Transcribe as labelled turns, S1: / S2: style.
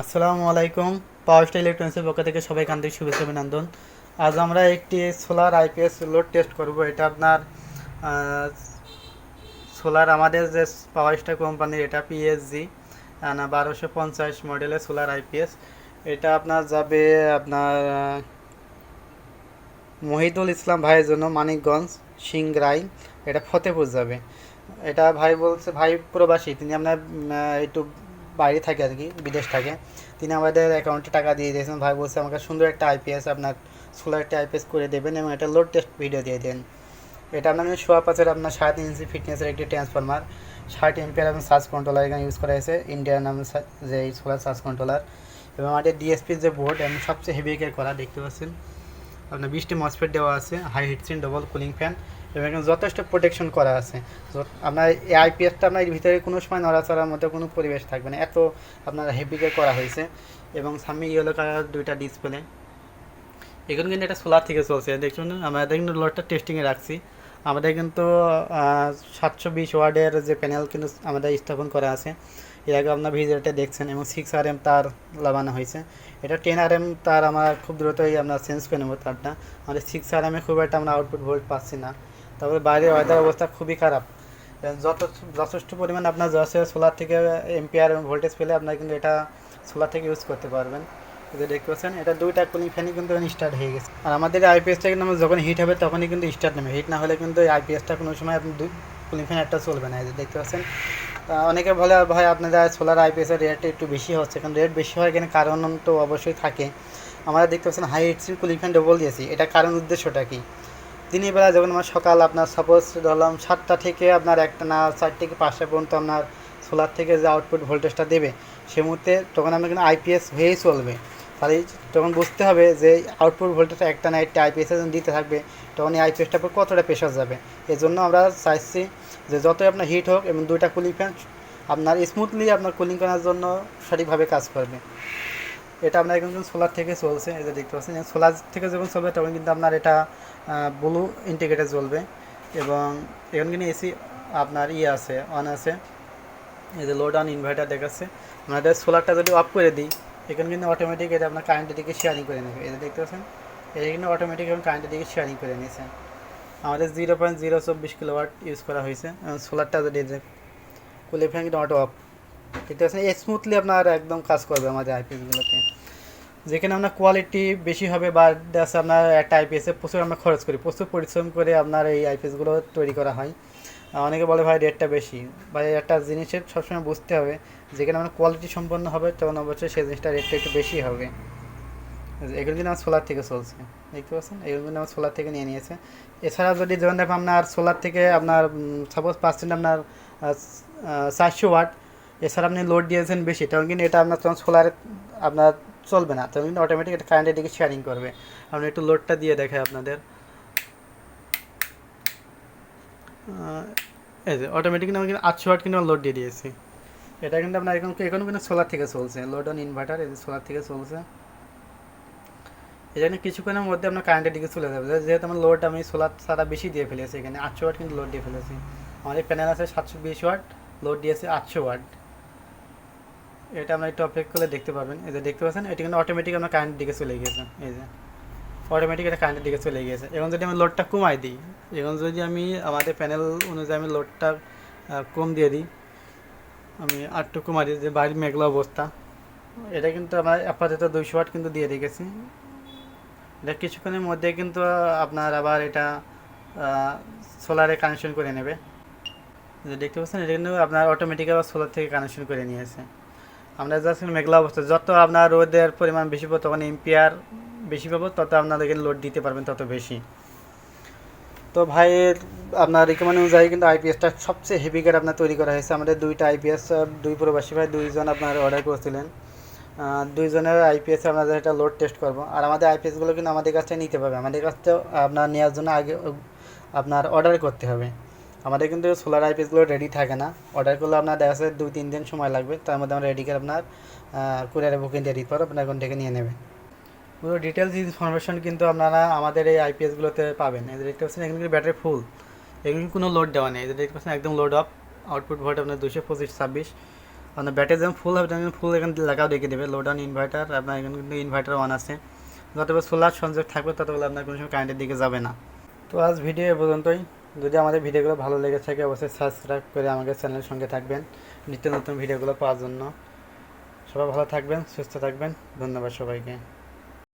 S1: আসসালামু আলাইকুম। পাওয়ার স্টাইল ইলেকট্রনিক্সের পক্ষ থেকে সবাই আন্তরিক শুভেচ্ছা অভিনন্দন। আজ আমরা একটি সোলার আইপিএস লোড টেস্ট করব। এটা আপনার সোলার আমাদের যে পাওয়ার স্টার কোম্পানির এটা পিএসজি বারোশো পঞ্চাশ মডেলের সোলার আইপিএস এটা আপনার যাবে আপনার মহিদুল ইসলাম ভাইয়ের জন্য মানিকগঞ্জ সিংরাই এটা ফতেপুর যাবে। এটা ভাই বলছে, ভাই প্রবাসী, তিনি আপনার একটু বাইরে থাকে আর কি, বিদেশ থাকে। তিনি আমাদের অ্যাকাউন্টে টাকা দিয়ে দিয়েছেন। ভাই বলছে, আমাকে সুন্দর একটা আইপিএস আপনার সোলার একটা আইপিএস করে দেবেন এবং একটা লোড টেস্ট ভিডিও দিয়ে দেন। এটা আপনার সোয়া পাঁচের আপনার সাত ইঞ্চি ফিটনেসের একটি ট্রান্সফরমার ষাট এমপিয়ার আপনার সার্চ কন্ট্রোলার এখানে ইউজ করা হয়েছে ইন্ডিয়ান যে সোলার সার্চ কন্ট্রোলার এবং আমাদের ডিএসপির যে বোর্ড এবং সবচেয়ে হেভি করা দেখতে পাচ্ছেন। আপনার বিশটি মসফেট দেওয়া আছে high heatsink double cooling fan এবং এখানে যথেষ্ট প্রোটেকশন করা আছে। আপনার এই আইপিএসটা আপনার ভিতরে কোনো সময় নড়াচড়ার মতো কোনো পরিবেশ থাকবে না। এত আপনার হেভিকে করা হয়েছে এবং সামনে ইয়েলো কালার দুইটা ডিসপ্লে এখন কিন্তু এটা সোলার থেকে চলছে। দেখুন আমাদের কিন্তু লোডটা টেস্টিংয়ে রাখছি। আমাদের কিন্তু সাতশো বিশ ওয়ার্ডের যে প্যানেল কিন্তু আমাদের স্থাপন করা আছে। এর আগে আপনার ভিজিটে দেখছেন এবং সিক্স আর এম তার লাগানো হয়েছে। এটা টেন আর এম তার আমার খুব দ্রুতই আমরা চেঞ্জ করে নেব তারটা। আমাদের সিক্স আর এমে খুব একটা আমরা আউটপুট ভোল্ট পাচ্ছি না। তারপরে বাইরের ওয়েদার অবস্থা খুবই খারাপ। যত যথেষ্ট পরিমাণ আপনার যশোর সোলার থেকে এমপিআর এবং ভোল্টেজ পেলে আপনার কিন্তু এটা সোলার থেকে ইউজ করতে পারবেন। যে দেখতে পাচ্ছেন, এটা দুইটা কুলিং ফ্যানই কিন্তু স্টার্ট হয়ে গেছে। আর আমাদের আইপিএসটা কিন্তু যখন হিট হবে তখনই কিন্তু স্টার্ট নেবে। হিট না হলে কিন্তু আইপিএসটা কোনো সময় আপনি দুই কুলিং ফ্যান একটা চলবে না। এই যে দেখতে পাচ্ছেন অনেকে বলে ভাই আপনাদের সোলার আইপিএসের রেট একটু বেশি হচ্ছে। কারণ রেট বেশি হয় এখানে কারণ তো অবশ্যই থাকে। আমরা দেখতে পাচ্ছেন high heatsink cooling fan double দিয়েছি। এটা কারণ উদ্দেশ্যটা কি? দিনের বেলা যখন আমার সকাল আপনার সাপোজ ধরলাম সাতটা থেকে আপনার একটা না চার থেকে পাঁচটা পর্যন্ত আপনার সোলার থেকে যে আউটপুট ভোল্টেজটা দেবে, সে মুহূর্তে তখন আপনার কিন্তু আইপিএস হয়েই চলবে। তাহলে তখন বুঝতে হবে যে আউটপুট ভোল্টেজটা একটা না একটা আইপিএস যখন দিতে থাকবে, তখন এই আইপিএসটার উপর কতটা প্রেশার যাবে। এই জন্য আমরা চাইছি যে যতই আপনার হিট হোক এবং দুইটা কুলিং ফ্যান আপনার স্মুথলি আপনার কুলিং করার জন্য সঠিকভাবে কাজ করবে। এটা আপনার এখন সোলার থেকে চলছে, এই যে দেখতে পাচ্ছেন সোলার থেকে যখন চলবে তখন কিন্তু আপনার এটা ব্লু ইন্টিগ্রেটার জ্বলবে এবং এখন কিন্তু এসি আপনার ইয়ে আছে অন আছে। এই যে লোড অন ইনভার্টার দেখাচ্ছে। আমাদের সোলারটা যদি অফ করে দিই, এখানে কিন্তু অটোমেটিক এটা আপনার কারেন্টের দিকে শেয়ারিং করে নেবে। যে দেখতে পাচ্ছেন, এটা কিন্তু অটোমেটিক এখন কারেন্টের দিকে শেয়ারিং করে নিয়েছে। আমাদের জিরো পয়েন্ট জিরো চব্বিশ কিলোওয়াট ইউজ করা হয়েছে সোলারটা যদি কুলি ফ্যান কিন্তু অটো অফ দেখতে পাচ্ছেন স্মুথলি আপনার একদম কাজ করবে আমাদের আইপিএসগুলোতে যেখানে আপনার কোয়ালিটি বেশি হবে বা দেখা আপনার একটা আইপিএসে প্রচুর আমরা খরচ করি, প্রচুর পরিশ্রম করে আপনার এই আইপিএসগুলো তৈরি করা হয়। অনেকে বলে ভাই রেটটা বেশি। ভাই একটা জিনিসের সবসময় বুঝতে হবে, যেখানে আমরা কোয়ালিটি সম্পন্ন হবে, তখন অবশ্যই সেই জিনিসটা রেটটা একটু বেশি হবে। এগুলো কিন্তু আমার সোলার থেকে চলছে, দেখতে পাচ্ছেন? এগুলো কিন্তু আমার সোলার থেকে নিয়ে নিয়েছে। এছাড়া যদি দেখো আপনার সোলার থেকে আপনার সাপোজ পার্সেন্ট আপনার চারশো ওয়াট এছাড়া আপনি লোড দিয়েছেন বেশি, তখন কিন্তু এটা আপনার তখন সোলারে আপনার চলবে না, তখন কিন্তু অটোমেটিক এটা কারেন্টের দিকে শেয়ারিং করবে। আপনি একটু লোডটা দিয়ে দেখায় আপনাদের। এই যে অটোমেটিক কিন্তু আমি কিন্তু আটশো ওয়াট কিন্তু লোড দিয়ে দিয়েছি। এটা কিন্তু আপনার এখন এখন কিন্তু সোলার থেকে চলছে লোড অন ইনভার্টার এই যে সোলার থেকে চলছে। এখানে কিছুক্ষণের মধ্যে আপনার কারেন্টের দিকে চলে যাবে। যেহেতু আমার লোড আমি সোলার সারা বেশি দিয়ে ফেলেছি, এখানে আটশো ওয়াট কিন্তু লোড দিয়ে ফেলেছি। আমাদের প্যানেল আছে সাতশো বিশ ওয়াট লোড দিয়েছে আটশো ওয়াট এটা আমরা একটু অপেক্ষা করলে দেখতে পাবেন এই যে দেখতে পাচ্ছেন, এটা কিন্তু অটোমেটিক আপনার কারেন্টের দিকে চলে গিয়েছে। এই যে অটোমেটিক এটা কারেন্টের দিকে চলে গিয়েছে। এখন যদি আমি লোডটা কমাই দিই, এখন যদি আমি আমাদের প্যানেল অনুযায়ী আমি লোডটা কম দিয়ে দিই, আমি আটটু কমাই দিই, যে বাইরের মেঘলা অবস্থা, এটা কিন্তু আমার আপাতত দুইশো ওয়াট কিন্তু দিয়ে রেখেছি। এটা কিছুক্ষণের মধ্যে কিন্তু আপনার আবার এটা সোলারে কানেকশন করে নেবে। যে দেখতে পাচ্ছেন, এটা কিন্তু আপনার অটোমেটিক আবার সোলার থেকে কানেকশন করে নিয়েছে। আমরা জাস্ট মেঘলা অবস্থা, যত আপনার রোদের পরিমাণ বেশি পাবো, তখন এমপিআর বেশি পাবো, তত আপনাদেরকে লোড দিতে পারবেন তত বেশি। তো ভাই, আপনার রিকমেন্ড অনুযায়ী কিন্তু আইপিএসটা সবচেয়ে হেভি কার আপনার তৈরি করা হয়েছে। আমাদের দুইটা আইপিএস দুই প্রবাসী ভাই, দুইজন আপনার অর্ডার করেছিলেন। দুইজনের আইপিএস আপনাদের একটা লোড টেস্ট করব। আর আমাদের আইপিএসগুলো কিন্তু আমাদের কাছ নিতে পারবে। আমাদের কাছ থেকে আপনার নেওয়ার জন্য আগে আপনার অর্ডার করতে হবে। আমাদের কিন্তু সোলার আইপিএসগুলো রেডি থাকে না। অর্ডার করলে আপনার দেখা যাচ্ছে দুই, তিন দিন সময় লাগবে। তার মধ্যে আমরা রেডি করে আপনার কুরিয়ারে বুকিং দিয়ে দিতে পারব আপনার এখন থেকে নিয়ে নেবেন। পুরো ডিটেলস ইনফরমেশন কিন্তু আপনারা আমাদের এই আইপিএসগুলোতে পাবেন। যে দেখতে পাচ্ছেন, এখানে ব্যাটারি ফুল এগুলো কোনো লোড দেওয়া নেই। যে দেখতে পাচ্ছেন, একদম লোড অফ আউটপুট ভোল্ট আপনার দুশো পঁচিশ, ছাব্বিশ। আপনার ব্যাটারি যখন ফুল হবে তখন ফুল এখানে লাগাও, রেখে দেবে। লোড অন ইনভার্টার আপনার এখানে কিন্তু ইনভার্টার অন আছে। যতবার সোলার সংযোগ থাকবে ততগুলো আপনার কোনো সময় কারেন্টের দিকে যাবে না। তো আজ ভিডিও এ পর্যন্তই। যদি আমাদের ভিডিওগুলো ভালো লেগে থাকে, অবশ্যই সাবস্ক্রাইব করে আমাদের চ্যানেলের সঙ্গে থাকবেন। নিত্য নতুন ভিডিওগুলো পাওয়ার জন্য। সবাই ভালো থাকবেন, সুস্থ থাকবেন। ধন্যবাদ সবাইকে।